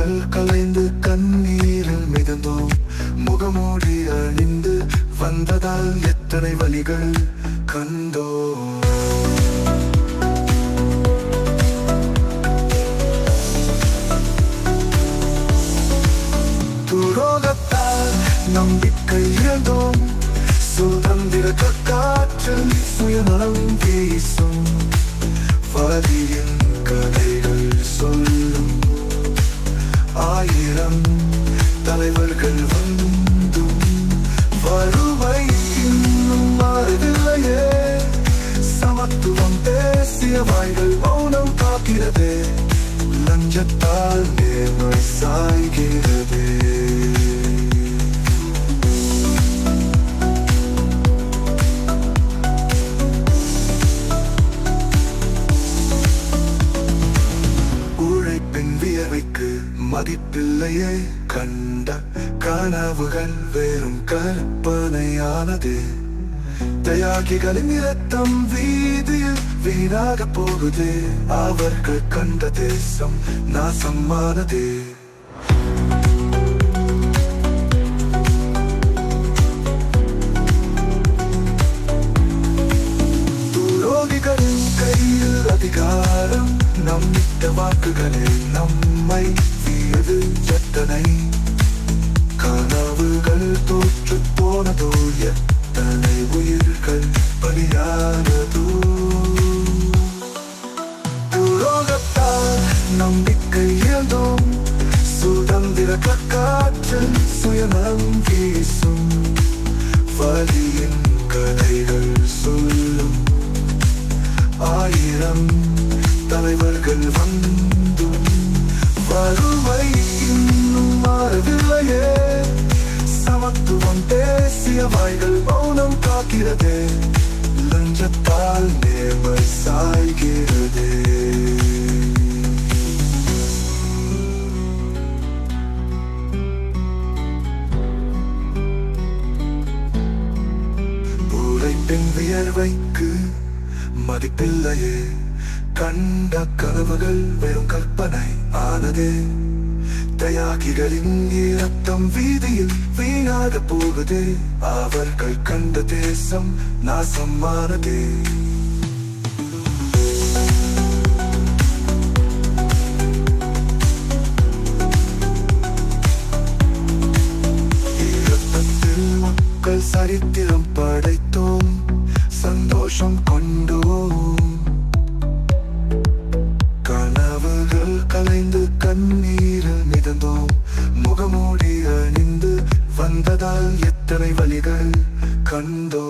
கண்கள் கலைந்து கண்ணீரில் மிதந்தோம். முகமூடி அணிந்து வந்ததால் எத்தனை வழிகள் கண்டோ துரோகத்தால் நம்பிக்கை இழந்தோம். சுதந்திர காற்று சுயநலம் பேசும் வரியின் கதை தலைவர்கள் வந்தும் வறுமை இன்னும் மாறவில்லையே சமத்துவம் பேசிய வாய்கள் மௌனம் காக்கிறதே லஞ்சத்தால் நேர்மை சாய்கிறதே உழைப்பின் வியர்வைக்கு மதிப்பில்லையே. கண்ட கனவுகள் வெறும் கற்பனையானது. தயாகிகளின் இரத்தம் வீதியில் வீணாக போகுது. அவர்கள் கண்ட தேசம் நாசமானது. அதிகாரம். நம்பிட்ட வாக்குகளே நம்மை வீடு எத்தனை கனவுகள் தோற்று போனதோ எத்தனை உயிர்கள் பலியானதோ? துரோகத்தால் நம்பிக்கை இழந்தோம். சுதந்திர காற்று சுயநலம் வீசும். வலியின் கதைகள் சொல்லும். ஆயிரம் தலைவர்கள் வந்தும். வறுமை மாறுதில்லையே சமத்துவம் பேசிய வாய்கள் மௌனம் காக்கிறதே. லஞ்சத்தால் நேர்மை சாய்கிறதே. உழைப்பின் வியர்வைக்கு மதிப்பில்லையே. கண்ட கனவுகள் வெறும் கற்பனை ஆனதே. தயாகிகளின் ரத்தம் வீதியில் வீணாக போகுதே. அவர்கள் கண்ட தேசம் நாசமானதே. மக்கள் சரித்திரம் படைத்தோம். சந்தோஷம் கொண்டோம். கனவுகள் கலைந்து கண்ணீரன் வாழ்வதால் எத்தனை வழிகள் கண்டோ